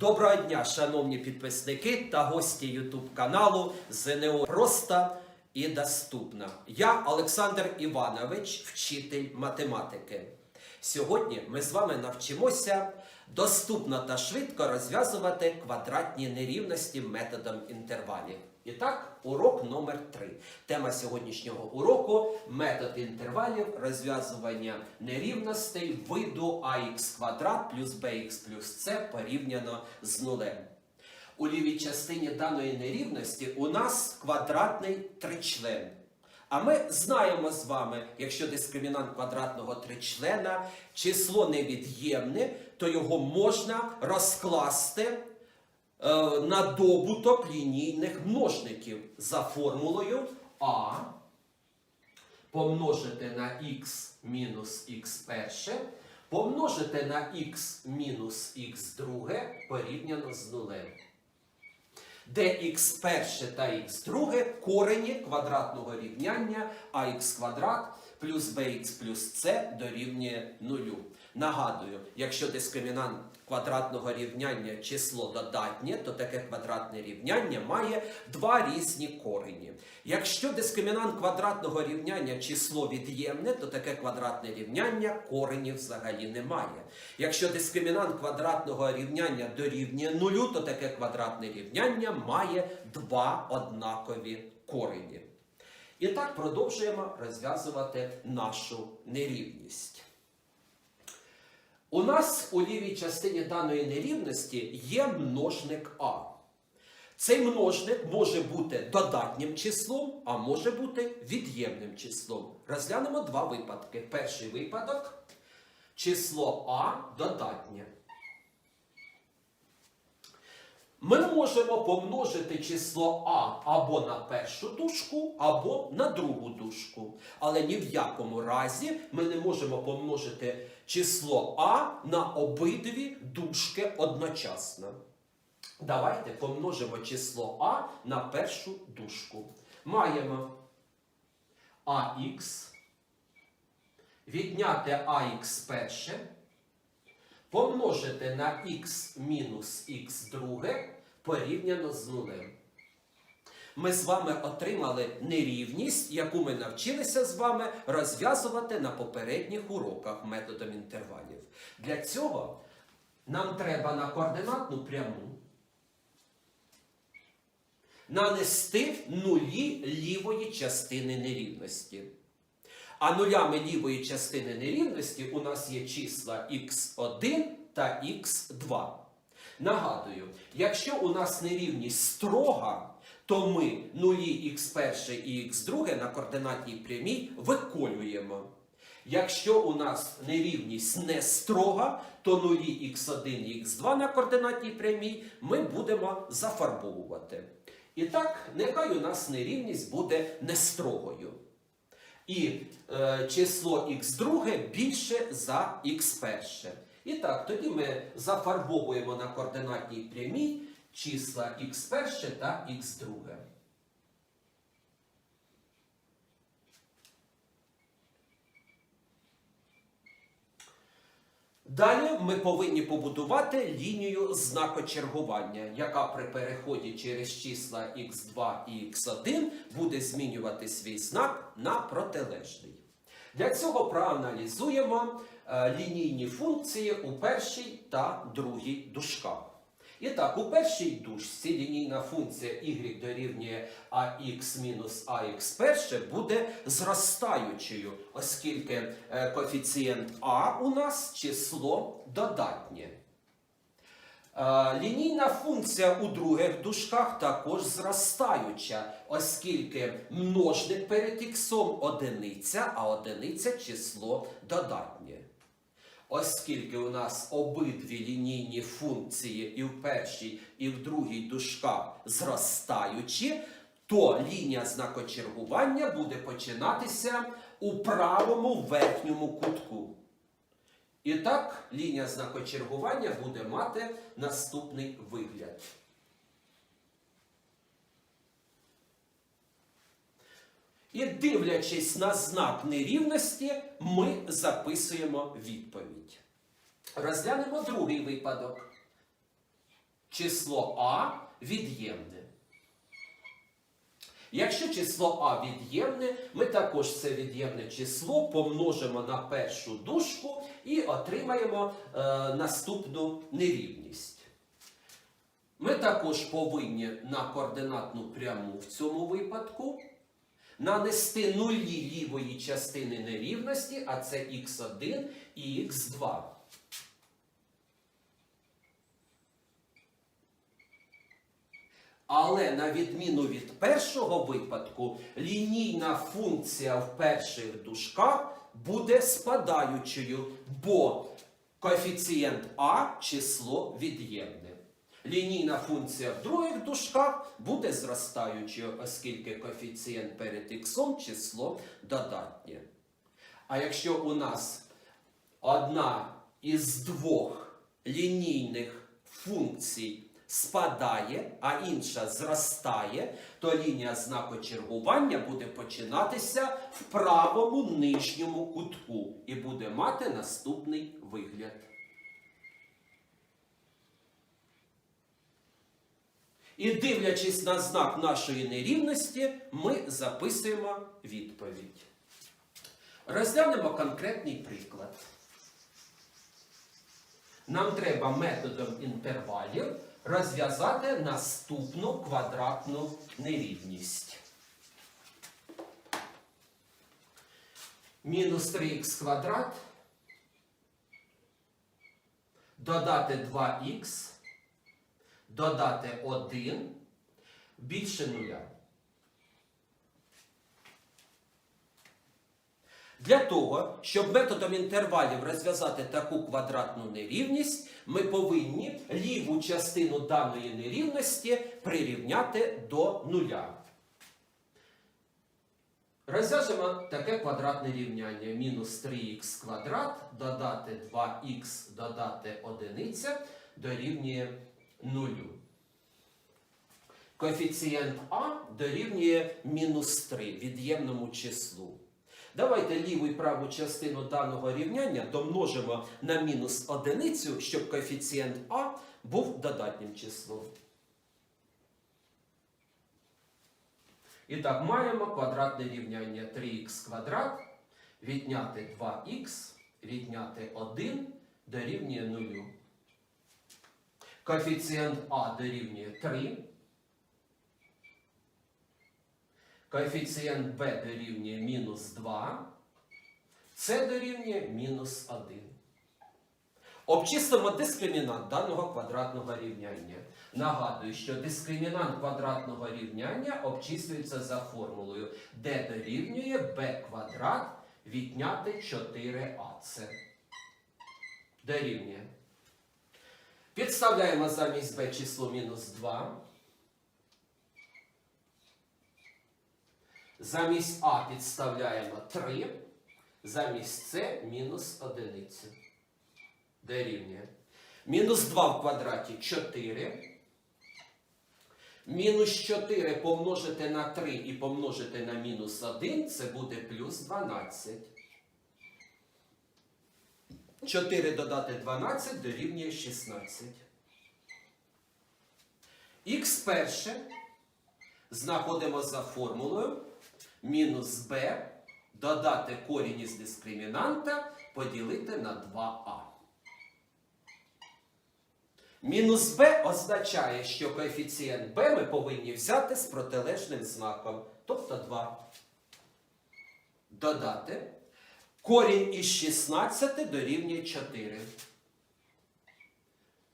Доброго дня, шановні підписники та гості YouTube каналу ЗНО Просто і доступна. Я Олександр Іванович, вчитель математики. Сьогодні ми з вами навчимося доступно та швидко розв'язувати квадратні нерівності методом інтервалів. І так, урок номер 3. Тема сьогоднішнього уроку метод інтервалів розв'язування нерівностей виду ax квадрат плюс bx плюс c порівняно з нулем. У лівій частині даної нерівності у нас квадратний тричлен. А ми знаємо з вами, якщо дискримінант квадратного тричлена число невід'ємне, то його можна розкласти на добуток лінійних множників за формулою А помножити на х мінус х перше, помножити на х мінус х друге порівняно з нулем де х перше та х друге корені квадратного рівняння ax квадрат плюс bx плюс c дорівнює нулю. Нагадую, якщо дискримінант квадратного рівняння число додатнє, то таке квадратне рівняння має два різні корені. Якщо дискримінант квадратного рівняння число від'ємне, то таке квадратне рівняння коренів взагалі немає. Якщо дискримінант квадратного рівняння дорівнює нулю, то таке квадратне рівняння має два однакові корені. І так продовжуємо розв'язувати нашу нерівність. У нас у лівій частині даної нерівності є множник А. Цей множник може бути додатнім числом, а може бути від'ємним числом. Розглянемо два випадки. Перший випадок число А додатнє. Ми можемо помножити число А або на першу дужку, або на другу дужку. Але ні в якому разі ми не можемо помножити число А на обидві дужки одночасно. Давайте помножимо число А на першу дужку. Маємо АХ, відняти АХ перше, помножити на х мінус х друге порівняно з нулем. Ми з вами отримали нерівність, яку ми навчилися з вами розв'язувати на попередніх уроках методом інтервалів. Для цього нам треба на координатну пряму нанести нулі лівої частини нерівності. А нулями лівої частини нерівності у нас є числа х1 та х2. Нагадую, якщо у нас нерівність строга, то ми нулі х1 і х2 на координатній прямій виколюємо. Якщо у нас нерівність не строга, то нулі х1 і х2 на координатній прямій ми будемо зафарбовувати. І так, нехай у нас нерівність буде нестрогою. І е, число х2 більше за х1. І так, тоді ми зафарбовуємо на координатній прямій числа х1 та х2. Далі ми повинні побудувати лінію знакочергування, яка при переході через числа х2 і х1 буде змінювати свій знак на протилежний. Для цього проаналізуємо е, лінійні функції у першій та другій дужках. І так, у першій дужці лінійна функція y дорівнює ax мінус ax перше буде зростаючою, оскільки е, коефіцієнт а у нас число додатнє. Е, Лінійна функція у других дужках також зростаюча, оскільки множник перед іксом одиниця, а одиниця число додатнє. Оскільки у нас обидві лінійні функції і в першій, і в другій дужках зростаючі, то лінія знакочергування буде починатися у правому верхньому кутку. І так, лінія знакочергування буде мати наступний вигляд. І дивлячись на знак нерівності, ми записуємо відповідь. Розглянемо другий випадок. число А від'ємне. Якщо число А від'ємне, ми також це від'ємне число помножимо на першу дужку і отримаємо е, наступну нерівність. Ми також повинні на координатну пряму в цьому випадку нанести нулі лівої частини нерівності, а це х1 і х2. Але на відміну від першого випадку, лінійна функція в перших дужках буде спадаючою, бо коефіцієнт А число від'ємне. Лінійна функція в других дужках буде зростаючою, оскільки коефіцієнт перед х число додатнє. А якщо у нас одна із двох лінійних функцій спадає, а інша зростає, то лінія знаку чергування буде починатися в правому нижньому кутку і буде мати наступний вигляд. І дивлячись на знак нашої нерівності, ми записуємо відповідь. Розглянемо конкретний приклад. Нам треба методом інтервалів розв'язати наступну квадратну нерівність. Мінус 3х квадрат. Додати 2х. Додати 1 більше нуля. Для того, щоб методом інтервалів розв'язати таку квадратну нерівність, ми повинні ліву частину даної нерівності прирівняти до нуля. Розв'яжемо таке квадратне рівняння. Мінус 3х квадрат додати 2х додати 1 дорівнює нулю. Коефіцієнт А дорівнює мінус 3 від'ємному числу. Давайте ліву і праву частину даного рівняння домножимо на мінус одиницю, щоб коефіцієнт А був додатнім числом. І так, маємо квадратне рівняння 3х квадрат, відняти 2х, відняти 1 дорівнює 0. Коефіцієнт А дорівнює 3. Коефіцієнт b дорівнює мінус 2. С дорівнює мінус 1. Обчислимо дискримінант даного квадратного рівняння. Нагадую, що дискримінант квадратного рівняння обчислюється за формулою d дорівнює b квадрат відняти 4ac. Дорівнює. Підставляємо замість b число мінус 2. Замість А підставляємо 3, замість С мінус 1. Дорівнює. Мінус 2 в квадраті 4. Мінус 4 помножити на 3 і помножити на мінус 1, це буде плюс 12. 4 додати 12 дорівнює 16. Х перше знаходимо за формулою мінус b додати корінь із дискримінанта поділити на 2а. Мінус b означає, що коефіцієнт b ми повинні взяти з протилежним знаком, тобто 2. Додати. Корінь із 16 дорівнює 4.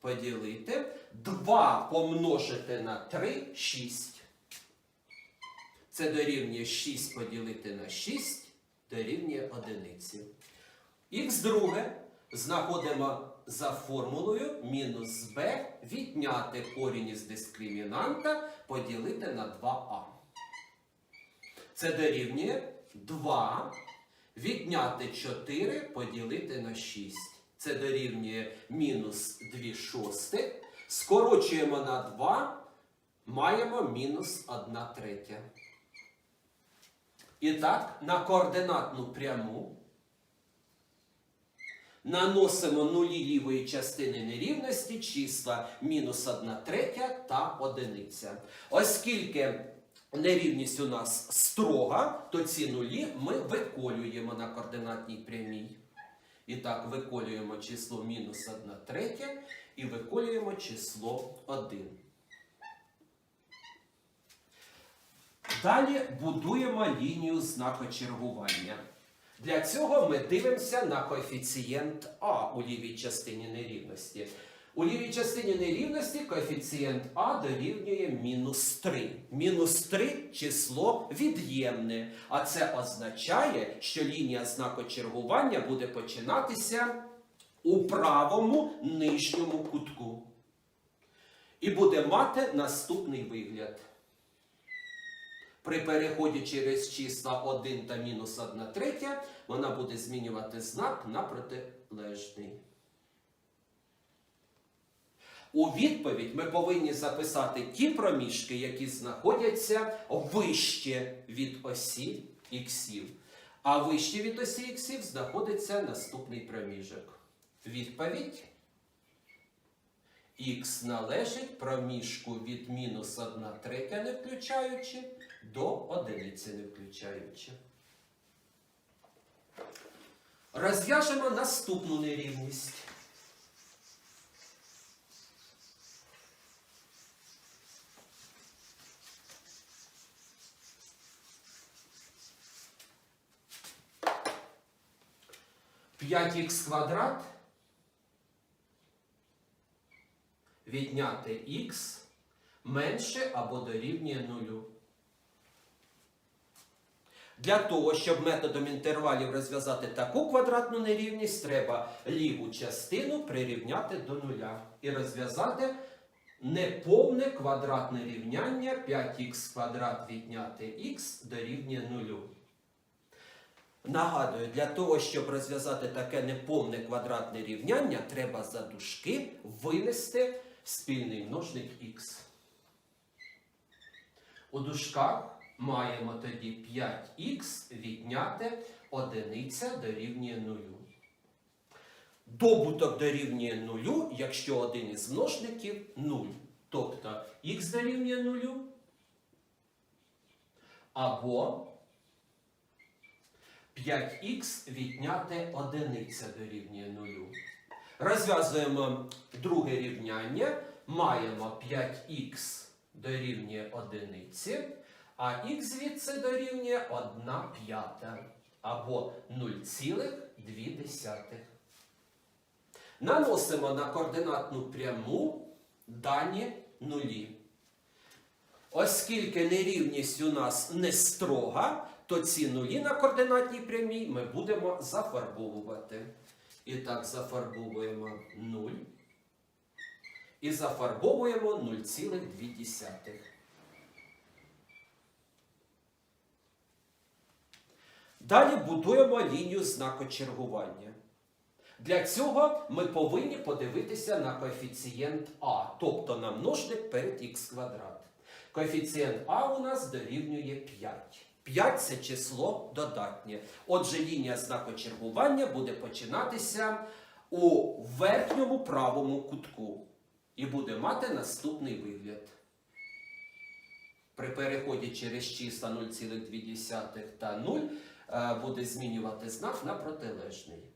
Поділити. 2 помножити на 3 6. Це дорівнює 6 поділити на 6 дорівнює 1. Х друге знаходимо за формулою мінус b відняти корінь із дискримінанта поділити на 2а. Це дорівнює 2 відняти 4 поділити на 6. Це дорівнює мінус 2 шостих. Скорочуємо на 2, маємо мінус 1 третя. І так, на координатну пряму Наносимо нулі лівої частини нерівності числа мінус 1 третя та одиниця. Оскільки нерівність у нас строга, то ці нулі ми виколюємо на координатній прямій. І так, виколюємо число мінус 1 третя і виколюємо число 1. Далі будуємо лінію знакочергування. Для цього ми дивимося на коефіцієнт А у лівій частині нерівності. У лівій частині нерівності коефіцієнт А дорівнює мінус 3. Мінус 3 число від'ємне, а це означає, що лінія знакочергування буде починатися у правому нижньому кутку. І буде мати наступний вигляд. При переході через числа 1 та мінус 1 третя вона буде змінювати знак на протилежний. У відповідь ми повинні записати ті проміжки, які знаходяться вище від осі іксів. А вище від осі іксів знаходиться наступний проміжок. Відповідь. Х належить проміжку від мінус 1 третя не включаючи до одиниці не включаючи. Розв'яжемо наступну нерівність. П'ять х квадрат відняти х менше або дорівнює нулю. Для того, щоб методом інтервалів розв'язати таку квадратну нерівність, треба ліву частину прирівняти до нуля і розв'язати неповне квадратне рівняння 5х квадрат відняти х дорівнює нулю. Нагадую, для того, щоб розв'язати таке неповне квадратне рівняння, треба за дужки винести спільний множник х. У дужках маємо тоді 5х відняти одиниця дорівнює нулю. Добуток дорівнює нулю, якщо один із множників 0. Тобто х дорівнює нулю. Або 5х відняти одиниця дорівнює нулю. Розв'язуємо друге рівняння. Маємо 5х дорівнює одиниці, а х звідси дорівнює 1 п'ята або 0,2. Наносимо на координатну пряму дані нулі. Оскільки нерівність у нас не строга, то ці нулі на координатній прямій ми будемо зафарбовувати. І так, зафарбовуємо 0 і зафарбовуємо 0,2. Далі будуємо лінію знакочергування. Для цього ми повинні подивитися на коефіцієнт А, тобто на множник перед х квадрат. Коефіцієнт А у нас дорівнює 5. 5 це число додатнє. Отже, лінія знакочергування буде починатися у верхньому правому кутку і буде мати наступний вигляд. При переході через числа 0,2 та 0 е, буде змінювати знак на протилежний.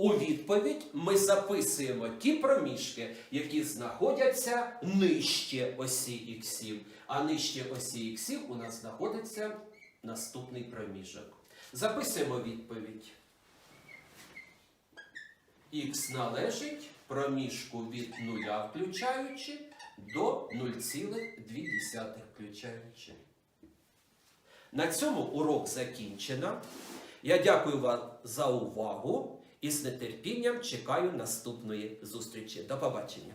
У відповідь ми записуємо ті проміжки, які знаходяться нижче осі іксів. А нижче осі іксів у нас знаходиться наступний проміжок. Записуємо відповідь. Х належить проміжку від 0 включаючи до 0,2 включаючи. На цьому урок закінчено. Я дякую вам за увагу і з нетерпінням чекаю наступної зустрічі. До побачення!